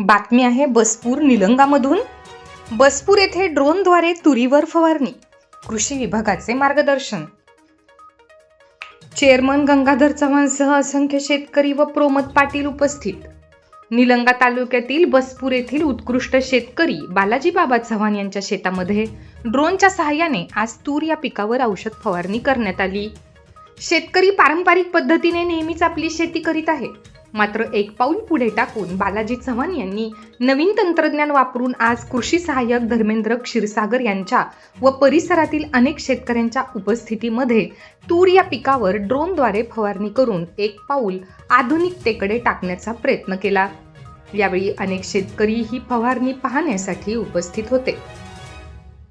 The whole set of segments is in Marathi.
बातमी आहे बसपूर निलंगामधून. बसपूर येथे ड्रोनद्वारे तुरीवर फवारणी कृषी विभागाचे मार्गदर्शन. चेअरमन गंगाधर चव्हाणसह असंख्य शेतकरी व प्रोमद पाटील उपस्थित. निलंगा तालुक्यातील बसपूर येथील उत्कृष्ट शेतकरी बालाजी बाबा चव्हाण यांच्या शेतामध्ये ड्रोनच्या सहाय्याने आज तूर या पिकावर औषध फवारणी करण्यात आली. शेतकरी पारंपरिक पद्धतीने नेहमीच आपली शेती करीत आहे. मात्र एक पाऊल पुढे टाकून बालाजी चव्हाण यांनी नवीन तंत्रज्ञान वापरून आज कृषी सहाय्यक धर्मेंद्र क्षीरसागर यांच्या व परिसरातील अनेक शेतकऱ्यांच्या उपस्थितीमध्ये तूर या पिकावर ड्रोनद्वारे फवारणी करून एक पाऊल आधुनिकतेकडे टाकण्याचा प्रयत्न केला. यावेळी अनेक शेतकरी ही फवारणी पाहण्यासाठी उपस्थित होते.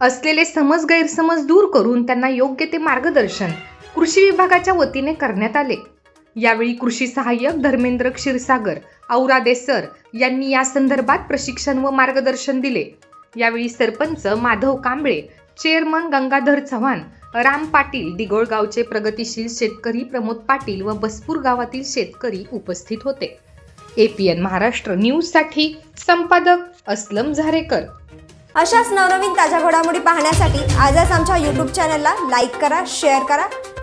असलेले समज गैरसमज दूर करून त्यांना योग्य ते मार्गदर्शन कृषी विभागाच्या वतीने करण्यात आले. यावेळी कृषी सहाय्यक धर्मेंद्र क्षीरसागर औरादे सर यांनी या संदर्भात प्रशिक्षण व मार्गदर्शन दिले. यावेळी सरपंच माधव कांबळे चेअरमन गंगाधर चव्हाण राम पाटील दिगोळगावचे प्रगतीशील शेतकरी प्रमोद पाटील व बसपूर गावातील शेतकरी उपस्थित होते. एपीएन महाराष्ट्र न्यूजसाठी संपादक अस्लम झारेकर. अशाच नवनवीन ताज्या घडामोडी पाहण्यासाठी आजच आमच्या यूट्यूब चॅनलला लाईक करा शेअर करा